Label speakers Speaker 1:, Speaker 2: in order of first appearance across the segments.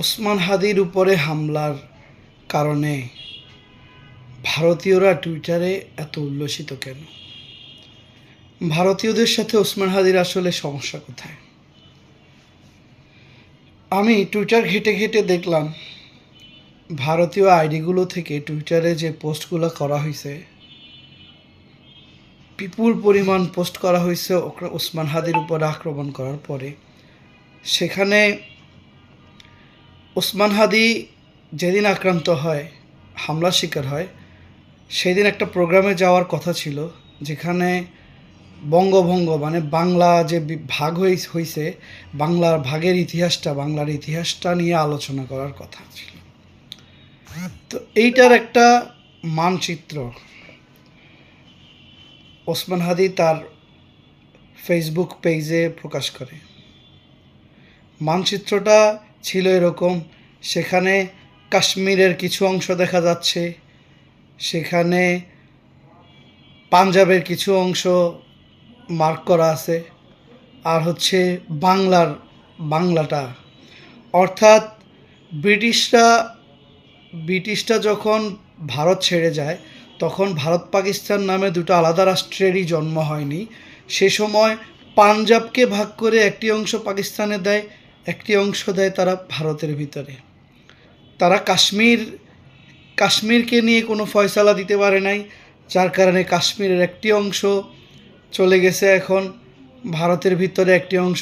Speaker 1: ওসমান হাদির উপরে হামলার কারণে ভারতীয়রা টুইটারে এত উল্লসিত কেন? ভারতীয়দের সাথে ওসমান হাদির আসলে সমস্যা কোথায়? আমি টুইটার ঘেটে ঘেটে দেখলাম, ভারতীয় আইডিগুলো থেকে টুইটারে যে পোস্টগুলো করা হয়েছে বিপুল পরিমাণ পোস্ট করা হয়েছে ওসমান হাদির উপর আক্রমণ করার পরে। সেখানে ওসমান হাদি যেদিন আক্রান্ত হয়, হামলার শিকার হয়, সেদিন একটা প্রোগ্রামে যাওয়ার কথা ছিল, যেখানে বঙ্গভঙ্গ মানে বাংলা যে ভাগ হয়েছে বাংলার ভাগের ইতিহাসটা, বাংলার ইতিহাসটা নিয়ে আলোচনা করার কথা ছিল। তো এইটার একটা মানচিত্র। ওসমান হাদি তার ফেসবুক পেজে প্রকাশ করে। মানচিত্রটা ছিল এরকম। সেখানে কাশ্মীরের কিছু অংশ দেখা যাচ্ছে। সেখানে পাঞ্জাবের কিছু অংশ মার্ক করা আছে। আর হচ্ছে বাংলার, বাংলাটা। অর্থাৎ ব্রিটিশরা ব্রিটিশরা যখন ভারত ছেড়ে যায়, তখন ভারত পাকিস্তান নামে দুটো আলাদা রাষ্ট্রেরই জন্ম হয়নি। সে সময় পাঞ্জাবকে ভাগ করে একটি অংশ পাকিস্তানে দেয় একটি অংশ দেয় তারা ভারতের ভিতরে। তারা কাশ্মীর, কাশ্মীরকে নিয়ে কোনো ফয়সালা দিতে পারে নাই, যার কারণে কাশ্মীরের একটি অংশ চলে গেছে এখন ভারতের ভিতরে, একটি অংশ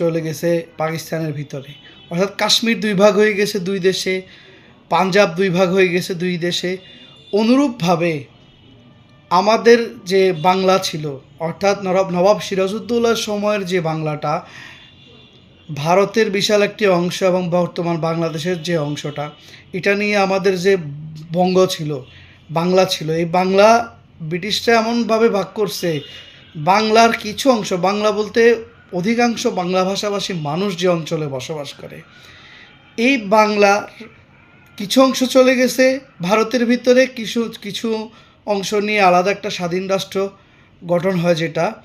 Speaker 1: চলে গেছে পাকিস্তানের ভিতরে। অর্থাৎ কাশ্মীর দুই ভাগ হয়ে গেছে দুই দেশে, পাঞ্জাব দুই ভাগ হয়ে গেছে দুই দেশে। অনুরূপভাবে আমাদের যে বাংলা ছিল, অর্থাৎ নবাব সিরাজউদ্দৌলার সময়ের যে বাংলাটা ভারতের বিশাল একটি অংশ এবং বর্তমান বাংলাদেশের যে অংশটা, এটা নিয়ে আমাদের যে বঙ্গ ছিল, বাংলা ছিল, এই বাংলা ব্রিটিশরা এমনভাবে ভাগ করছে, বাংলার কিছু অংশ, বাংলা বলতে অধিকাংশ বাংলা ভাষাভাষী মানুষ যে অঞ্চলে বসবাস করে, এই বাংলার কিছু অংশ চলে গেছে, ভারতের ভিতরে কিছু কিছু অংশ নিয়ে আলাদা একটা স্বাধীন রাষ্ট্র গঠন হয় যেটা,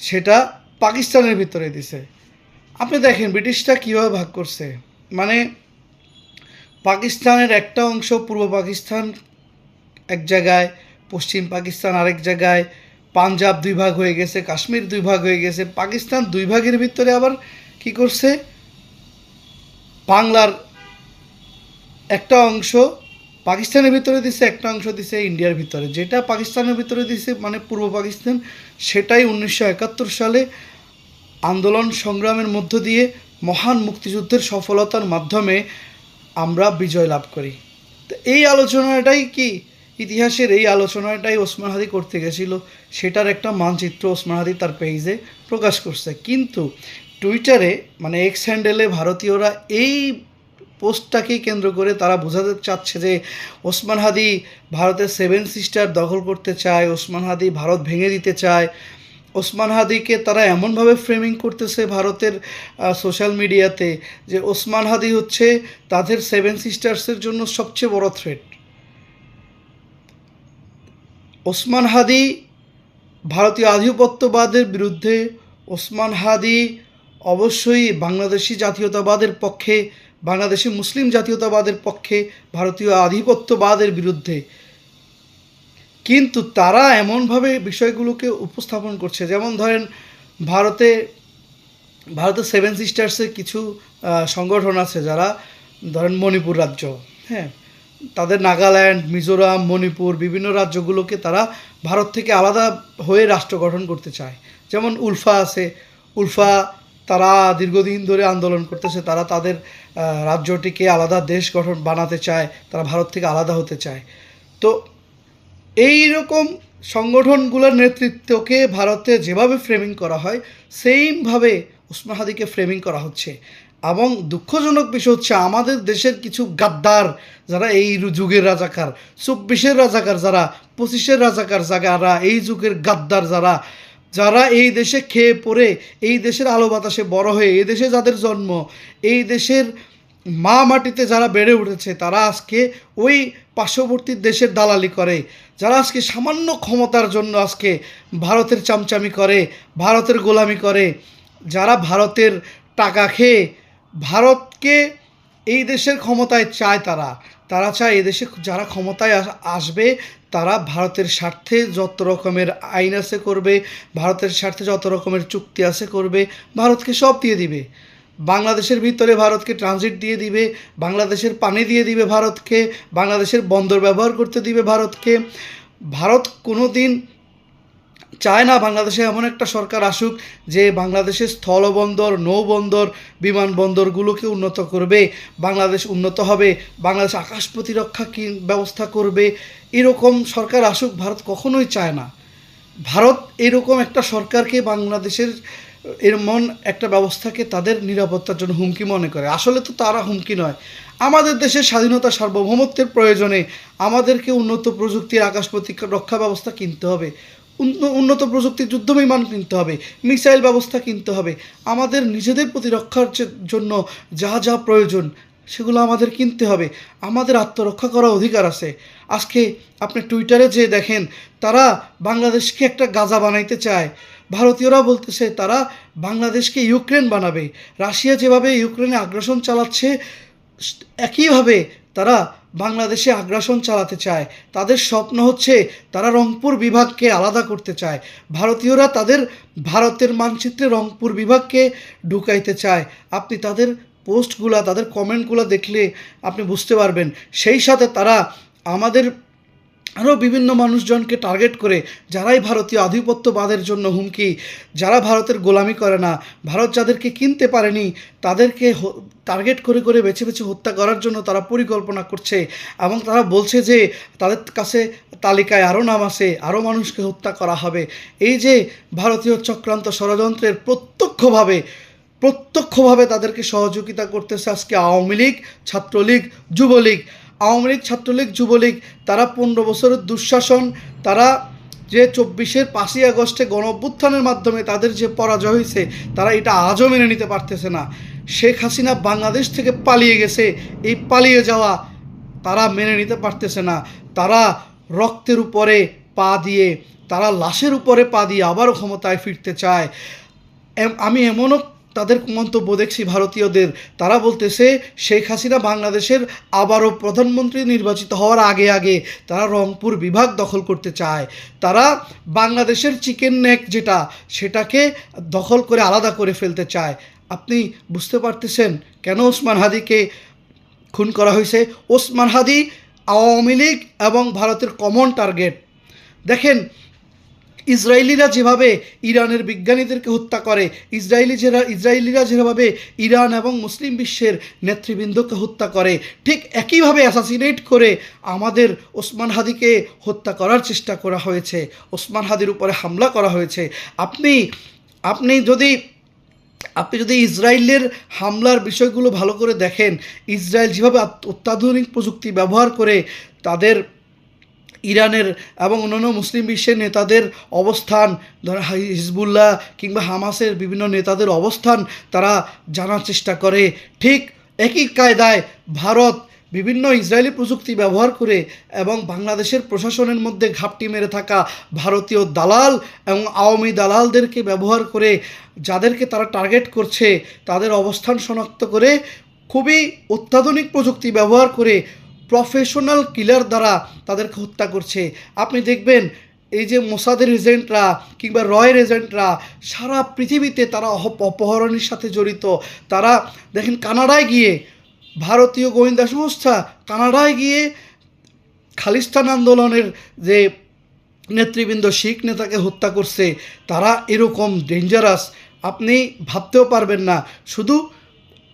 Speaker 1: সেটা পাকিস্তানের ভিতরে দিছে। আপনি দেখেন, ব্রিটিশরা কীভাবে ভাগ করছে? মানে পাকিস্তানের একটা অংশ পূর্ব পাকিস্তান এক জায়গায়, পশ্চিম পাকিস্তান আরেক জায়গায়, পাঞ্জাব দুই ভাগ হয়ে গেছে, কাশ্মীর দুই ভাগ হয়ে গেছে, পাকিস্তান দুই ভাগের ভিতরে আবার কি করছে? বাংলার একটা অংশ পাকিস্তানের ভিতরে দিছে, একটা অংশ দিছে ইন্ডিয়ার ভিতরে। যেটা পাকিস্তানের ভিতরে দিছে মানে পূর্ব পাকিস্তান, সেটাই উনিশশো একাত্তর সালে আন্দোলন সংগ্রামের মধ্য দিয়ে মহান মুক্তিযুদ্ধের সফলতার মাধ্যমে আমরা বিজয় লাভ করি। তো এই আলোচনাটাই কি? ইতিহাসের এই আলোচনাটাই ওসমান হাদি করতে গেছিল। সেটার একটা মানচিত্র ওসমান হাদি তার পেজে প্রকাশ করছে। কিন্তু টুইটারে মানে এক্স হ্যান্ডেলে ভারতীয়রা এই পোস্টটাকেই কেন্দ্র করে তারা বোঝাতে চাচ্ছে যে ওসমান হাদি ভারতের সেভেন সিস্টার দখল করতে চায়, ওসমান হাদি ভারত ভেঙে দিতে চায় ওসমান হাদিকে তারা এমনভাবে ফ্রেমিং করতেছে ভারতের সোশ্যাল মিডিয়াতে যে ওসমান হাদি হচ্ছে তাদের সেভেন সিস্টার্সের জন্য সবচেয়ে বড় থ্রেট ওসমান হাদি ভারতীয় আধিপত্যবাদের বিরুদ্ধে, ওসমান হাদি অবশ্যই বাংলাদেশি জাতীয়তাবাদের পক্ষে, বাংলাদেশি মুসলিম জাতীয়তাবাদের পক্ষে ভারতীয় আধিপত্যবাদের বিরুদ্ধে কিন্তু তারা এমনভাবে বিষয়গুলোকে উপস্থাপন করছে, যেমন ধরেন ভারতে, ভারতের সেভেন সিস্টার্সের কিছু সংগঠন আছে যারা ধরেন মণিপুর রাজ্য হ্যাঁ? তাদের নাগাল্যান্ড, মিজোরাম, মণিপুর বিভিন্ন রাজ্যগুলোকে তারা ভারত থেকে আলাদা হয়ে রাষ্ট্র গঠন করতে চায়। যেমন উলফা আছে, উলফা তারা দীর্ঘদিন ধরে আন্দোলন করতেছে, তারা তাদের রাজ্যটিকে আলাদা দেশ গঠন বানাতে চায়, তারা ভারত থেকে আলাদা হতে চায়। তো এই রকম সংগঠনগুলোর নেতৃত্বকে ভারতে যেভাবে ফ্রেমিং করা হয়, সেইমভাবে উসমান হাদিকে ফ্রেমিং করা হচ্ছে। এবং দুঃখজনক বিষয় হচ্ছে, আমাদের দেশের কিছু গাদ্দার যারা এই যুগের রাজাকার, চব্বিশের রাজাকার যারা, পঁচিশের রাজাকার যারা, এই যুগের গাদ্দার যারা যারা এই দেশে খেয়ে পড়ে, এই দেশের আলো বাতাসে বড় হয়ে, এই দেশে যাদের জন্ম, এই দেশের মা মাটিতে যারা বেড়ে উঠেছে, তারা আজকে ওই পার্শ্ববর্তী দেশের দালালি করে। যারা আজকে সামান্য ক্ষমতার জন্য আজকে ভারতের চামচামি করে, ভারতের গোলামি করে, যারা ভারতের টাকা খেয়ে ভারতকে এই দেশের ক্ষমতায় চায় তারা। তারা চায় এই দেশে যারা ক্ষমতায় আসবে, তারা ভারতের স্বার্থে যত রকমের আইন আছে করবে, ভারতের স্বার্থে যত রকমের চুক্তি আছে করবে, ভারতকে সব দিয়ে দিবে। বাংলাদেশের ভিতরে ভারতকে ট্রানজিট দিয়ে দিবে, বাংলাদেশের পানি দিয়ে দিবে ভারতকে, বাংলাদেশের বন্দর ব্যবহার করতে দিবে ভারতকে। ভারত কোনো দিন চায় না বাংলাদেশে এমন একটা সরকার আসুক যে বাংলাদেশের স্থলবন্দর, নৌবন্দর, বিমানবন্দরগুলোকে উন্নত করবে, বাংলাদেশ উন্নত হবে, বাংলাদেশ আকাশ প্রতিরক্ষা কি ব্যবস্থা করবে, এরকম সরকার আসুক ভারত কখনোই চায় না। ভারত এরকম একটা সরকারকে বাংলাদেশের এমন একটা ব্যবস্থাকে তাদের নিরাপত্তার জন্য হুমকি মনে করে। আসলে তো তারা হুমকি নয়। আমাদের দেশের স্বাধীনতা সার্বভৌমত্বের প্রয়োজনে আমাদেরকে উন্নত প্রযুক্তির আকাশ প্রতিরক্ষা ব্যবস্থা কিনতে হবে। উন্নত প্রযুক্তির যুদ্ধ বিমান কিনতে হবে। মিসাইল ব্যবস্থা কিনতে হবে। আমাদের নিজেদের প্রতিরক্ষার জন্য যা যা প্রয়োজন সেগুলো আমাদের কিনতে হবে। আমাদের আত্মরক্ষা করার অধিকার আছে। আজকে আপনি টুইটারে যে দেখেন, তারা বাংলাদেশকে একটা গাজা বানাইতে চায়। ভারতীয়রা বলতেছে, তারা বাংলাদেশকে ইউক্রেন বানাবে। রাশিয়া যেভাবে ইউক্রেনে আগ্রাসন চালাচ্ছে, একইভাবে তারা বাংলাদেশে আগ্রাসন চালাতে চায়। তাদের স্বপ্ন হচ্ছে, তারা রংপুর বিভাগকে আলাদা করতে চায়। ভারতীয়রা তাদের ভারতের মানচিত্রে রংপুর বিভাগকে ঢুকাইতে চায়। আপনি তাদের পোস্টগুলা, তাদের কমেন্টগুলো দেখলে আপনি বুঝতে পারবেন। সেই সাথে তারা আমাদের আরও বিভিন্ন মানুষজনকে টার্গেট করে যারাই ভারতীয় আধিপত্যবাদের জন্য হুমকি, যারা ভারতের গোলামি করে না, ভারত যাদেরকে কিনতে পারেনি, তাদেরকে টার্গেট করে করে বেছে বেছে হত্যা করার জন্য তারা পরিকল্পনা করছে এবং তারা বলছে যে তাদের কাছে তালিকায় আরও নাম আছে, আরও মানুষকে হত্যা করা হবে। এই যে ভারতীয় চক্রান্ত ষড়যন্ত্রের প্রত্যক্ষভাবে প্রত্যক্ষভাবে তাদেরকে সহযোগিতা করতেছে আজকে আওয়ামী লীগ, ছাত্রলীগ, যুবলীগ আওয়ামী লীগ, ছাত্রলীগ, যুবলীগ, তারা পনেরো বছরের দুঃশাসন, তারা যে চব্বিশের পাঁচই আগস্টে গণ মাধ্যমে তাদের যে পরাজয় হয়েছে, তারা এটা আজও মেনে নিতে পারতেছে না। শেখ হাসিনা বাংলাদেশ থেকে পালিয়ে গেছে, এই পালিয়ে যাওয়া তারা মেনে নিতে পারতেছে না। তারা রক্তের উপরে পা দিয়ে, তারা লাশের উপরে পা দিয়ে আবারও ক্ষমতায় ফিরতে চায়। আমি এমনও তাদের মন্তব্য দেখছি ভারতীয়দের। তারা বলতেছে, শেখ হাসিনা বাংলাদেশের আবারও প্রধানমন্ত্রী নির্বাচিত হওয়ার আগে আগে তারা রংপুর বিভাগ দখল করতে চায়। তারা বাংলাদেশের চিকেন নেক যেটা, সেটাকে দখল করে আলাদা করে ফেলতে চায়। আপনি বুঝতে পারতেছেন কেন ওসমান হাদিকে খুন করা হয়েছে? ওসমান হাদি আওয়ামী লীগ এবং ভারতের কমন টার্গেট দেখেন ইসরায়েলিরা যেভাবে ইরানের বিজ্ঞানীদেরকে হত্যা করে, ইসরায়েলি যারা ইসরায়েলিরা যেভাবে ইরান এবং মুসলিম বিশ্বের নেতৃবৃন্দকে হত্যা করে, ঠিক একইভাবে অ্যাসাসিনেট করে আমাদের ওসমান হাদিকে হত্যা করার চেষ্টা করা হয়েছে, ওসমান হাদির উপরে হামলা করা হয়েছে। আপনি আপনি যদি আপনি যদি ইসরায়েলের হামলার বিষয়গুলো ভালো করে দেখেন, ইসরায়েল যেভাবে অত্যাধুনিক প্রযুক্তি ব্যবহার করে তাদের ইরানের এবং অন্যান্য মুসলিম বিশ্বের নেতাদের অবস্থান, ধর হিজবুল্লাহ কিংবা হামাসের বিভিন্ন নেতাদের অবস্থান তারা জানার চেষ্টা করে। ঠিক একই কায়দায় ভারত বিভিন্ন ইসরায়েলি প্রযুক্তি ব্যবহার করে এবং বাংলাদেশের প্রশাসনের মধ্যে ঘাপটি মেরে থাকা ভারতীয় দালাল এবং আওয়ামী দালালদেরকে ব্যবহার করে যাদেরকে তারা টার্গেট করছে, তাদের অবস্থান শনাক্ত করে খুবই অত্যাধুনিক প্রযুক্তি ব্যবহার করে প্রফেশনাল কিলার দ্বারা তাদেরকে হত্যা করছে। আপনি দেখবেন এই যে মোসাদের এজেন্টরা কিংবা রয়ের এজেন্টরা সারা পৃথিবীতে তারা অপহরণের সাথে জড়িত। তারা দেখেন কানাডায় গিয়ে ভারতীয় গোয়েন্দা সংস্থা কানাডায় গিয়ে খালিস্তান আন্দোলনের যে নেতৃবৃন্দ, শিখ নেতাকে হত্যা করছে, তারা এরকম ডেঞ্জারাস আপনি ভাবতেও পারবেন না। শুধু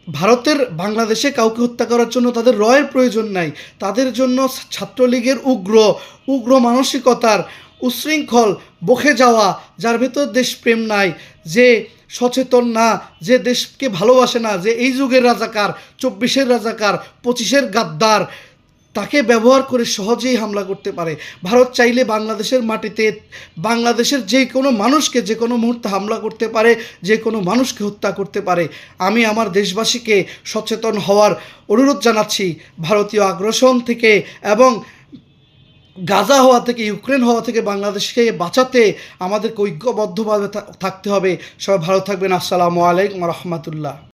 Speaker 1: ভারতের বাংলাদেশে কাউকে হত্যা করার জন্য তাদের রয়ের প্রয়োজন নাই। তাদের জন্য ছাত্রলীগের উগ্র উগ্র মানসিকতার উশৃঙ্খল বকে যাওয়া, যার ভেতর দেশপ্রেম নাই, যে সচেতন না, যে দেশকে ভালোবাসে না, যে এই যুগের রাজাকার, চব্বিশের রাজাকার, পঁচিশের গাদ্দার তাকে ব্যবহার করে সহজেই হামলা করতে পারে। ভারত চাইলে বাংলাদেশের মাটিতে বাংলাদেশের যে কোনো মানুষকে যে কোনো মুহূর্তে হামলা করতে পারে, যে কোনো মানুষকে হত্যা করতে পারে। আমি আমার দেশবাসীকে সচেতন হওয়ার অনুরোধ জানাচ্ছি। ভারতীয় আগ্রাসন থেকে এবং গাজা হওয়া থেকে, ইউক্রেন হওয়া থেকে বাংলাদেশকে বাঁচাতে আমাদেরকে ঐক্যবদ্ধভাবে থাকতে হবে। সবাই ভালো থাকবেন। আসসালামু আলাইকুম রহমতুল্লাহ।